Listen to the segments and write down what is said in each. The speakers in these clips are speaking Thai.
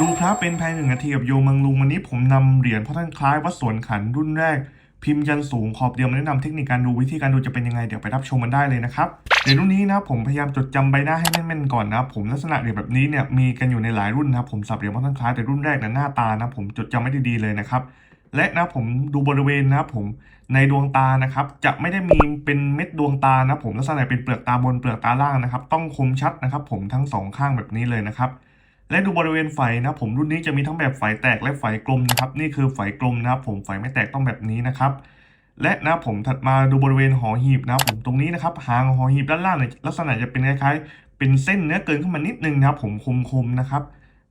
ดูครับเป็นภายหนึ่งนาทีกับโยมังลุงวันนี้ผมนำเหรียญพ่อท่านคล้ายวัดสวนขันรุ่นแรก พิมพ์ยันสูงขอบเดียวมาแนะนำเทคนิคการดูวิธีการดูจะเป็นยังไงเดี๋ยวไปรับชมมันได้เลยนะครับเหรียญรุ่นนี้นะผมพยายามจดจำใบหน้าให้แม่นๆก่อนนะผมลักษณะเหรียญแบบนี้เนี่ยมีกันอยู่ในหลายรุ่นนะผมสับเหรียญพ่อท่านคล้ายแต่รุ่นแรกนะหน้าตานะผมจดจำไม่ด้ดีเลยนะครับและนะผมดูบริเวณนะผมในดวงตานะครับ จะไม่ได้มีเป็นเม็ดดวงตานะผมลักษณะเป็นเปลือกตาบนเปลือกตาล่างนะครับ ต้องคมชัดนะครับ ผมทั้งสองข้างแบบนี้เลยนะครับ และดูบริเวณไฟนะผมรุ่นนี้จะมีทั้งแบบไฟแตกและไฟกลมนะครับ นี่คือไฟกลมนะครับ ผมไฟไม่แตกต้องแบบนี้นะครับ และนะผมถัดมาดูบริเวณหอหีบนะผมตรงนี้นะครับหางหอหีบด้านล่างเนี่ยลักษณะจะเป็นคล้ายๆ เป็นเส้นเนื้อเกินขึ้นมานิดนึงนะครับ ผมคมๆนะครับ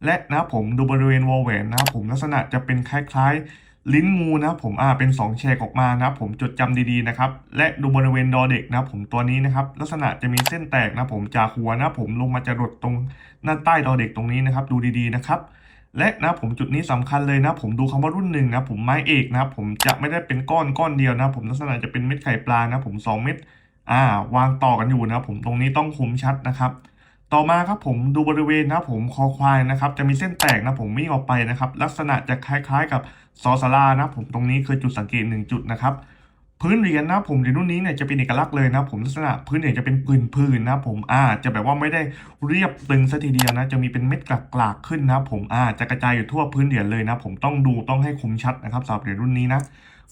และนะผมดูบริเวณวอลแหวนนะผมลักษณะจะเป็นคล้ายๆ ลิ้นงูนะผมอ่าเป็น2แฉกออกมานะผมจดจำดีๆนะครับ และดูบริเวณดอเด็กนะผมตัวนี้นะครับ ลักษณะจะมีเส้นแตกนะผมจากหัวนะผมลงมาจะรดตรงหน้าใต้ดอเด็กตรงนี้นะครับ ดูดีๆนะครับและนะผมจุดนี้สำคัญเลยนะ ผมดูคำว่ารุ่นหนึ่งนะผมไม้เอกนะผมจะไม่ได้เป็นก้อนก้อนเดียวนะ ผมลักษณะจะเป็นเม็ดไข่ปลานะ ผม 2 เม็ดอ่าวางต่อกันอยู่นะ ผมตรงนี้ต้องคมชัดนะครับ ต่อมาครับผมดูบริเวณนะผมคอควายนะครับ จะมีเส้นแตกนะผมวิ่งออกไปนะครับ ลักษณะจะคล้ายๆ กับซอสารานะผมตรงนี้คือจุดสังเกตหนึ่งจุดนะครับพื้นเหรียญนะผมเหรียญรุ่นนี้เนี่ยจะเป็นเอกลักษณ์เลยนะผมลักษณะพื้นเหรียญจะเป็นพื้นๆนะผมอ่าจะแบบว่าไม่ได้เรียบตึงซะทีเดียวนะ จะมีเป็นเม็ดกลากๆขึ้นนะผมอ่าจะกระจายอยู่ทั่วพื้นเหรียญเลยนะ ผมต้องดูต้องให้คมชัดนะครับสำหรับเหรียญรุ่นนี้นะ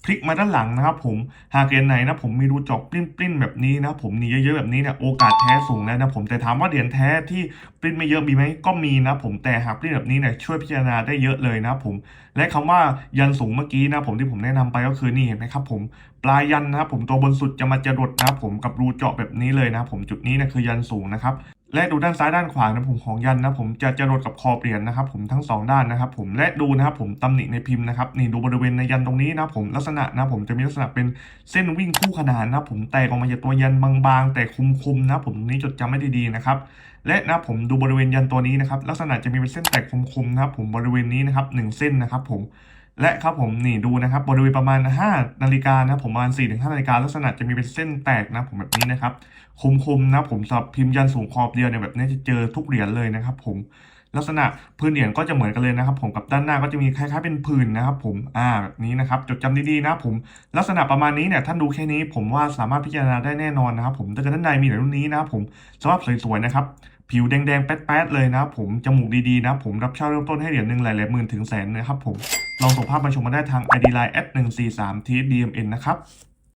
พลิกมาด้านหลังนะครับผมหากเหรียญไหนนะผมมีรูเจาะปลิ้นๆแบบนี้นะผมนี่เยอะๆแบบนี้เนี่ยโอกาสแท้สูงแล้วนะผมแต่ถามว่าเหรียญแท้ที่ปลิ้นไม่เยอะมีไหมก็มีนะผมแต่หากปลิ้นแบบนี้เนี่ยช่วยพิจารณาได้เยอะเลยนะผมและคำว่ายันสูงเมื่อกี้นะผมที่ผมแนะนำไปก็คือนี่เห็นไหมครับผมปลายยันนะครับผมตัวบนสุดจะมาจรดนะครับผมกับรูเจาะแบบนี้เลยนะผมจุดนี้นะคือยันสูงนะครับ และดูด้านซ้ายด้านขวานะผมของยันนะผมจะจรดกับคอเปลี่ยนนะครับผมทั้งสองด้านนะครับผมและดูนะครับผมตำหนิในพิมพ์นะครับนี่ดูบริเวณในยันตรงนี้นะผมลักษณะนะผมจะมีลักษณะเป็นเส้นวิ่งคู่ขนานนะผมแตกออกมาจากตัวยันบางๆ แต่คมๆนะผมตรงนี้จดจำไม่ด้ดีนะครับและนะผมดูบริเวณยันตัวนี้นะครับลักษณะจะมีเป็นเส้นแตกคมๆนะครับผมบริเวณนี้นะครับหนึ่งเส้นนะครับผม และครับผมนี่ดูนะครับบริเวณประมาณ 5 นาฬิกานะผมประมาณ4-5นาฬิกาลักษณะจะมีเป็นเส้นแตกนะผมแบบนี้นะครับคมๆนะผมสำหรับพิมพ์ยันสูงขอบเดียวเนี่ยแบบนี้จะเจอทุกเหรียญเลยนะครับผม ลักษณะพื้นเหรียญก็จะเหมือนกันเลยนะครับผมกับด้านหน้าก็จะมีคล้ายๆเป็นผื่นนะครับผมอ่าแบบนี้นะครับจดจำดีๆนะผมลักษณะประมาณนี้เนี่ยท่านดูแค่นี้ผมว่าสามารถพิจารณาได้แน่นอนนะครับผมถ้าเกิดท่านใดมีเหรียญรุ่นนี้นะครับผมสภาพสวยๆนะครับผิวแดงๆ แป๊ดๆ เลยนะผม จมูกดีๆ นะผม รับเช่าเริ่มต้นให้เหรียญหนึ่งหลายๆหมื่นถึงแสนนะครับผม ลองส่งภาพมาชมมาได้ทาง ID Line 1 4 3 t d m n นะครับ